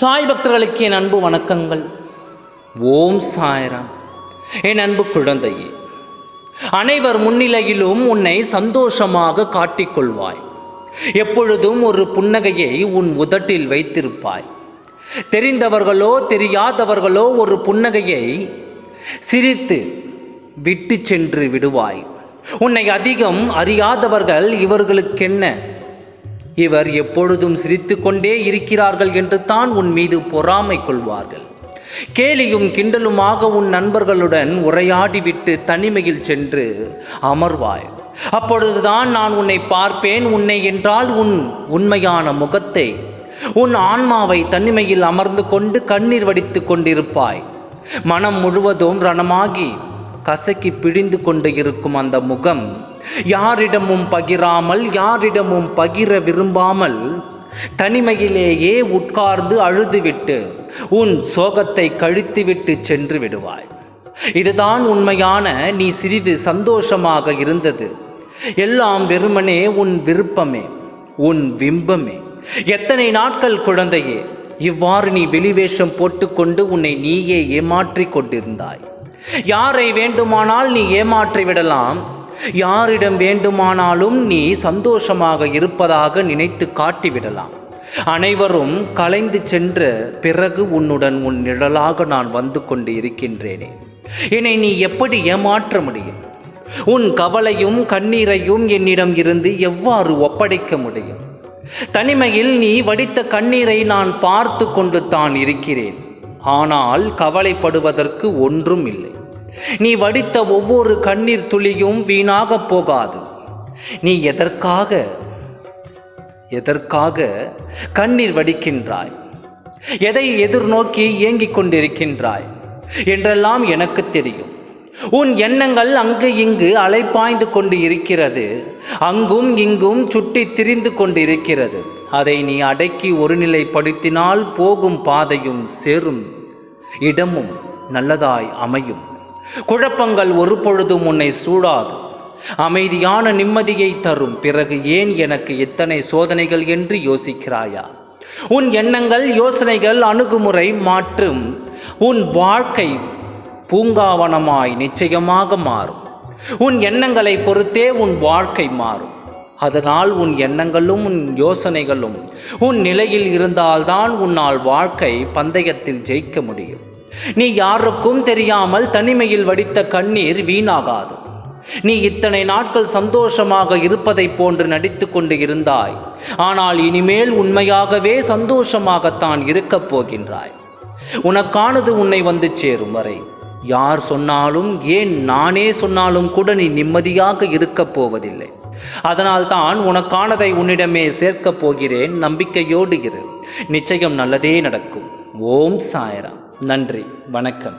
சாய் பக்தர்களுக்கு என் அன்பு வணக்கங்கள். ஓம் சாய்ராம். என் அன்பு குழந்தையே அனைவர் முன்னிலையிலும் உன்னை சந்தோஷமாக காட்டிக்கொள்வாய். எப்பொழுதும் ஒரு புன்னகையை உன் உதட்டில் வைத்திருப்பாய். தெரிந்தவர்களோ தெரியாதவர்களோ ஒரு புன்னகையை சிரித்து விட்டு சென்று விடுவாய். உன்னை அதிகம் அறியாதவர்கள் இவர்களுக்கென்ன? இவர் எப்பொழுதும் சிரித்துக்கொண்டே இருக்கிறார்கள் என்று தான் உன் மீது பொறாமை கொள்வார்கள். கேலியும் கிண்டலுமாக உன் நண்பர்களுடன் உரையாடிவிட்டு தனிமையில் சென்று அமர்வாய். அப்பொழுதுதான் நான் உன்னை பார்ப்பேன் உன்னை என்றால் உன் உண்மையான முகத்தை உன் ஆன்மாவை தனிமையில் அமர்ந்து கொண்டு கண்ணீர் வடித்து கொண்டிருப்பாய். மனம் முழுவதும் ரணமாகி கசக்கி பிழிந்து கொண்டு இருக்கும் அந்த முகம் யாரிடமும் பகிராமல் யாரிடமும் பகிர விரும்பாமல் தனிமையிலேயே உட்கார்ந்து அழுதுவிட்டு உன் சோகத்தை கழித்துவிட்டு சென்று விடுவாய். இதுதான் உண்மையான நீ சிறிது சந்தோஷமாக இருந்தது. எல்லாம் வெறுமனே உன் விருப்பமே உன் விம்பமே. எத்தனை நாட்கள் குழந்தையே இவ்வாறு நீ வெளிவேஷம் போட்டுக்கொண்டு உன்னை நீயே ஏமாற்றிக் கொண்டிருந்தாய். யாரை வேண்டுமானால் நீ ஏமாற்றி விடலாம் யாரிடம் வேண்டுமானாலும் நீ சந்தோஷமாக இருப்பதாக நினைத்து காட்டிவிடலாம். அனைவரும் கலைந்து சென்ற பிறகு உன்னுடன் உன் நிழலாக நான் வந்து கொண்டு இருக்கின்றேனே. என்னை நீ எப்படி ஏமாற்ற முடியும்? உன் கவலையும் கண்ணீரையும் என்னிடம் இருந்து எவ்வாறு ஒப்படைக்க முடியும்? தனிமையில் நீ வடித்த கண்ணீரை நான் பார்த்து கொண்டு தான் இருக்கிறேன். ஆனால் கவலைப்படுவதற்கு ஒன்றும் இல்லை. நீ வடித்த ஒவ்வொரு கண்ணீர் துளியும் வீணாக போகாது. நீ எதற்காக எதற்காக கண்ணீர் வடிக்கின்றாய்? எதை எதிர்நோக்கி இயங்கிக் கொண்டிருக்கின்றாய்? என்றெல்லாம் எனக்கு தெரியும். உன் எண்ணங்கள் அங்கு இங்கு அலைப்பாய்ந்து கொண்டு இருக்கிறது. அங்கும் இங்கும் சுட்டி திரிந்து கொண்டு இருக்கிறது. அதை நீ அடக்கி ஒருநிலைப்படுத்தினால் போகும் பாதையும் சேரும். இடமும் நல்லதாய் அமையும். குழப்பங்கள் ஒரு பொழுதும் உன்னை சூடாது. அமைதியான நிம்மதியை தரும். பிறகு ஏன் எனக்கு இத்தனை சோதனைகள் என்று யோசிக்கிறாயா? உன் எண்ணங்கள் யோசனைகள் அணுகுமுறை மாற்றும். உன் வாழ்க்கை பூங்காவனமாய் நிச்சயமாக மாறும். உன் எண்ணங்களை பொறுத்தே உன் வாழ்க்கை மாறும். அதனால் உன் எண்ணங்களும் உன் யோசனைகளும் உன் நிலையில் இருந்தால்தான் உன்னால் வாழ்க்கை பந்தயத்தில் ஜெயிக்க முடியும். நீ யாருக்கும் தெரியாமல் தனிமையில் வடித்த கண்ணீர் வீணாகாது. நீ இத்தனை நாட்கள் சந்தோஷமாக இருப்பதைப் போன்று நடித்து கொண்டு இருந்தாய். ஆனால் இனிமேல் உண்மையாகவே சந்தோஷமாகத்தான் இருக்கப் போகின்றாய். உனக்கானது உன்னை வந்து சேரும் வரை. யார் சொன்னாலும் ஏன் நானே சொன்னாலும் கூட நீ நிம்மதியாக இருக்கப் போவதில்லை. அதனால் தான் உனக்கானதை உன்னிடமே சேர்க்கப் போகிறேன். நம்பிக்கையோடு இரு. நிச்சயம் நல்லதே நடக்கும். ஓம் சாயராம். நன்றி வணக்கம்.